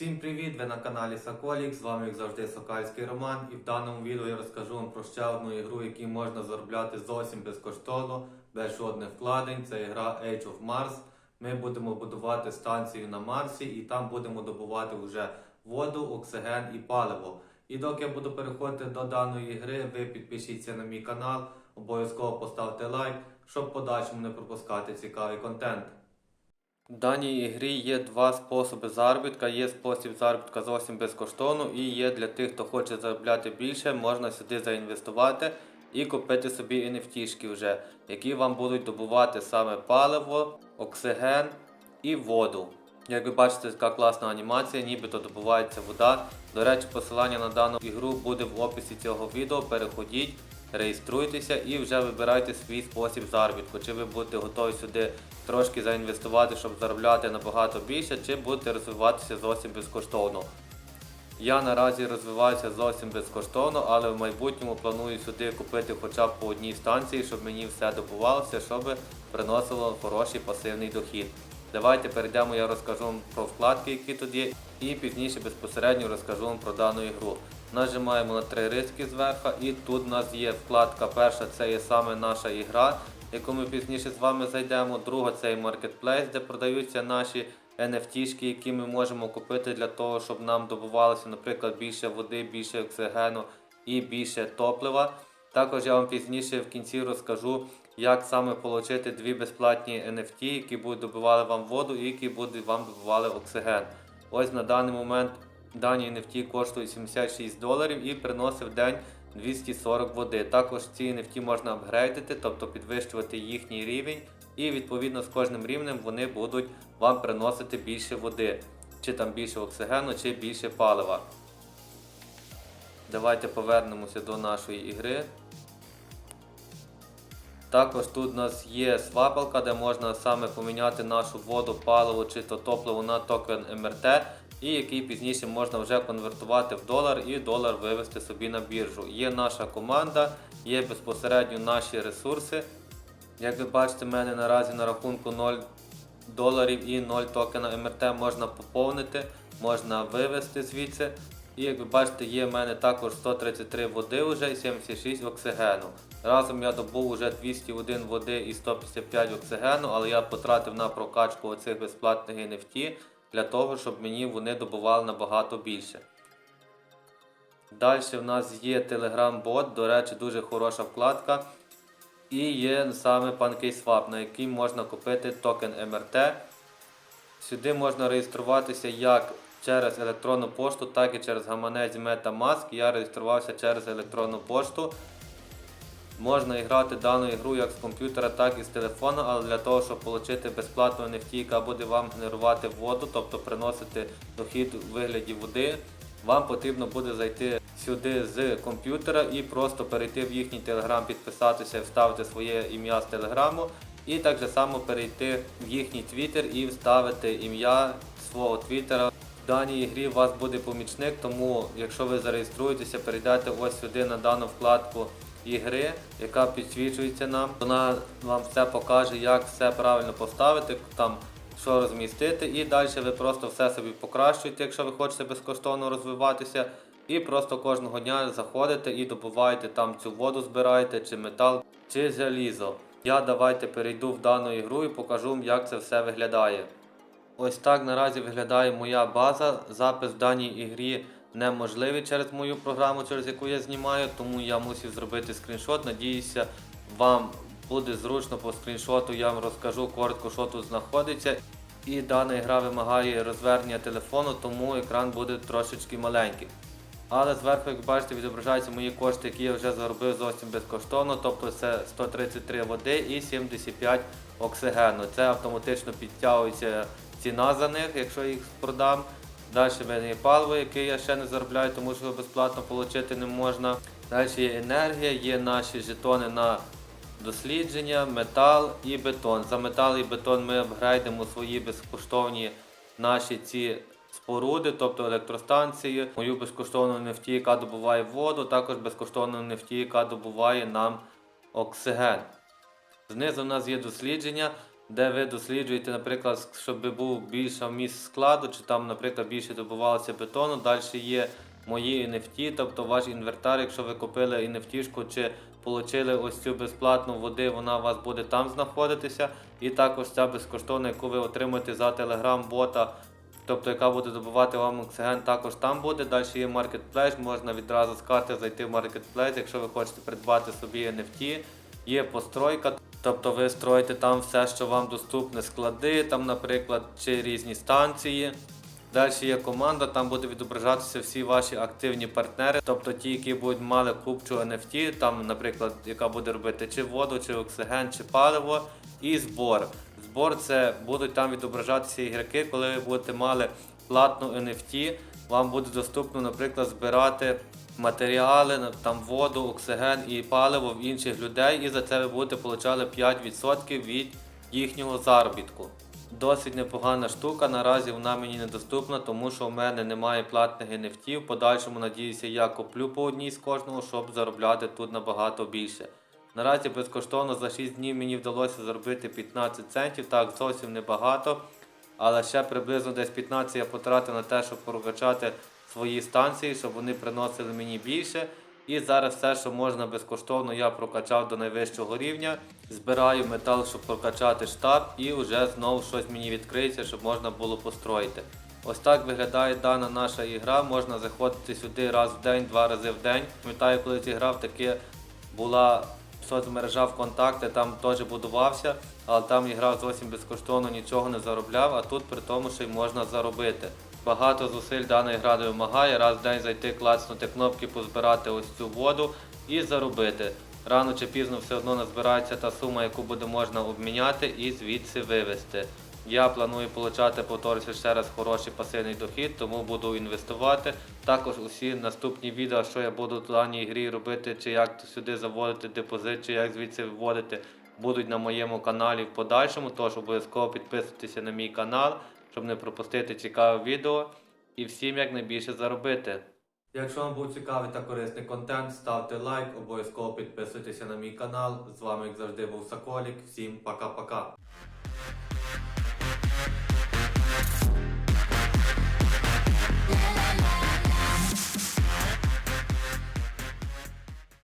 Всім привіт! Ви на каналі Соколік. З вами як завжди Сокальський Роман. І в даному відео я розкажу вам про ще одну ігру, яку можна заробляти зовсім безкоштовно, без жодних вкладень. Це ігра Age of Mars. Ми будемо будувати станцію на Марсі і там будемо добувати вже воду, оксиген і паливо. І доки я буду переходити до даної ігри, ви підпишіться на мій канал, обов'язково поставте лайк, щоб подальшому не пропускати цікавий контент. В даній ігрі є два способи заробітка. Є спосіб заробітка зовсім безкоштовно і є для тих, хто хоче заробляти більше, можна сюди заінвестувати і купити собі NFT вже, які вам будуть добувати саме паливо, оксиген і воду. Як ви бачите, така класна анімація, нібито добувається вода. До речі, посилання на дану ігру буде в описі цього відео. Переходіть, реєструйтеся і вже вибирайте свій спосіб заробітку. Чи ви будете готові сюди трошки заінвестувати, щоб заробляти набагато більше, чи будете розвиватися зовсім безкоштовно. Я наразі розвиваюся зовсім безкоштовно, але в майбутньому планую сюди купити хоча б по одній станції, щоб мені все добувалося, щоб приносило хороший пасивний дохід. Давайте перейдемо, я розкажу вам про вкладки, які тут є, і пізніше безпосередньо розкажу вам про дану ігру. Нажимаємо на три риски зверху, і тут у нас є вкладка перша, це є саме наша ігра, яку ми пізніше з вами зайдемо. Друга це є маркетплейс, де продаються наші NFT, які ми можемо купити для того, щоб нам добувалося, наприклад, більше води, більше оксигену і більше топлива. Також я вам пізніше в кінці розкажу, як саме отримати дві безплатні NFT, які будуть добивали вам воду і які будуть вам добували оксиген. Ось на даний момент дані NFT коштують 76 доларів і приносить в день 240 води. Також ці NFT можна апгрейдити, тобто підвищувати їхній рівень, і відповідно з кожним рівнем вони будуть вам приносити більше води, чи там більше оксигену, чи більше палива. Давайте повернемося до нашої ігри. Також тут у нас є свапалка, де можна саме поміняти нашу воду, паливо чи то топливо на токен МРТ, і який пізніше можна вже конвертувати в долар і долар вивести собі на біржу. Є наша команда, є безпосередньо наші ресурси. Як ви бачите, в мене наразі на рахунку 0 доларів і 0 токена МРТ можна поповнити, можна вивести звідси. І як ви бачите, є в мене також 133 води вже і 76 оксигену. Разом я добув вже 201 води і 155 оксигену, але я потратив на прокачку оцих безплатних NFT для того, щоб мені вони добували набагато більше. Далі в нас є Telegram-бот, до речі, дуже хороша вкладка. І є саме PancakeSwap, на який можна купити токен MRT. Сюди можна реєструватися як через електронну пошту, так і через гаманець MetaMask. Я реєструвався через електронну пошту. Можна грати дану ігру як з комп'ютера, так і з телефону, але для того, щоб отримати безплатну яка буде вам генерувати воду, тобто приносити дохід у вигляді води, вам потрібно буде зайти сюди з комп'ютера і просто перейти в їхній телеграм, підписатися, вставити своє ім'я з телеграму, і так же само перейти в їхній твіттер і вставити ім'я свого твіттера. В даній ігрі у вас буде помічник, тому якщо ви зареєструєтеся, перейдете ось сюди на дану вкладку ігри, яка підсвічується нам. Вона вам все покаже, як все правильно поставити, там що розмістити, і далі ви просто все собі покращуєте, якщо ви хочете безкоштовно розвиватися. І просто кожного дня заходите і добуваєте там цю воду, збираєте, чи метал, чи залізо. Я давайте перейду в дану ігру і покажу вам, як це все виглядає. Ось так наразі виглядає моя база. Запис в даній ігрі неможливий через мою програму, через яку я знімаю, тому я мусив зробити скріншот. Надіюся, вам буде зручно по скріншоту, я вам розкажу коротко, що тут знаходиться. І дана гра вимагає розвернення телефону, тому екран буде трошечки маленький. Але зверху, як бачите, відображаються мої кошти, які я вже заробив зовсім безкоштовно, тобто це 133 води і 75 оксигену. Це автоматично підтягується ціна за них, якщо їх продам. Далі в мене є паливо, яке я ще не заробляю, тому що його безплатно отримати не можна. Далі є енергія, є наші жетони на дослідження, метал і бетон. За метал і бетон ми апгрейдимо свої безкоштовні наші ці споруди, тобто електростанції, мою безкоштовну нефті, яка добуває воду, також безкоштовну нефті, яка добуває нам оксиген. Знизу в нас є дослідження. Де ви досліджуєте, наприклад, щоб був більша вміст складу, чи там, наприклад, більше добувалося бетону. Далі є мої NFT, тобто ваш інвентар, якщо ви купили NFT-шку чи отримали ось цю безплатну води, вона у вас буде там знаходитися. І також ця безкоштовна, яку ви отримаєте за телеграм-бота, тобто яка буде добувати вам оксиген, також там буде. Далі є маркетплейс, можна відразу з карти зайти в маркетплейс, якщо ви хочете придбати собі NFT. Є постройка, тобто ви строїте там все, що вам доступне, склади, там, наприклад, чи різні станції. Далі є команда, там буде відображатися всі ваші активні партнери, тобто ті, які будуть мали купчу NFT, там, наприклад, яка буде робити чи воду, чи оксиген, чи паливо, і збор. Збор це будуть там відображатися ігроки, коли ви будете мали платну NFT, вам буде доступно, наприклад, збирати матеріали, там воду, оксиген і паливо в інших людей, і за це ви будете получали 5% від їхнього заробітку. Досить непогана штука. Наразі вона мені недоступна, тому що в мене немає платних NFT. В подальшому надіюся, я куплю по одній з кожного, щоб заробляти тут набагато більше. Наразі безкоштовно за 6 днів мені вдалося заробити 15 центів, так зовсім небагато. Але ще приблизно десь 15 я потратив на те, щоб прокачати свої станції, щоб вони приносили мені більше. І зараз все, що можна безкоштовно, я прокачав до найвищого рівня. Збираю метал, щоб прокачати штаб, і вже знову щось мені відкриється, щоб можна було построїти. Ось так виглядає дана наша ігра. Можна заходити сюди раз в день, два рази в день. Пам'ятаю, коли ці грав, таке була соцмережа ВКонтакте, там теж будувався, але там я грав зовсім безкоштовно, нічого не заробляв, а тут при тому, що й можна заробити. Багато зусиль дана гра не вимагає, раз в день зайти, клацнути кнопки, позбирати ось цю воду і заробити. Рано чи пізно все одно назбирається та сума, яку буде можна обміняти і звідси вивезти. Я планую получати, повторюся ще раз, хороший пасивний дохід, тому буду інвестувати. Також усі наступні відео, що я буду в даній грі робити, чи як сюди заводити депозит, чи як звідси виводити, будуть на моєму каналі в подальшому. Тож обов'язково підписуйтеся на мій канал, щоб не пропустити цікаве відео і всім якнайбільше заробити. Якщо вам був цікавий та корисний контент, ставте лайк, обов'язково підписуйтеся на мій канал. З вами, як завжди, був Соколік. Всім пока-пока.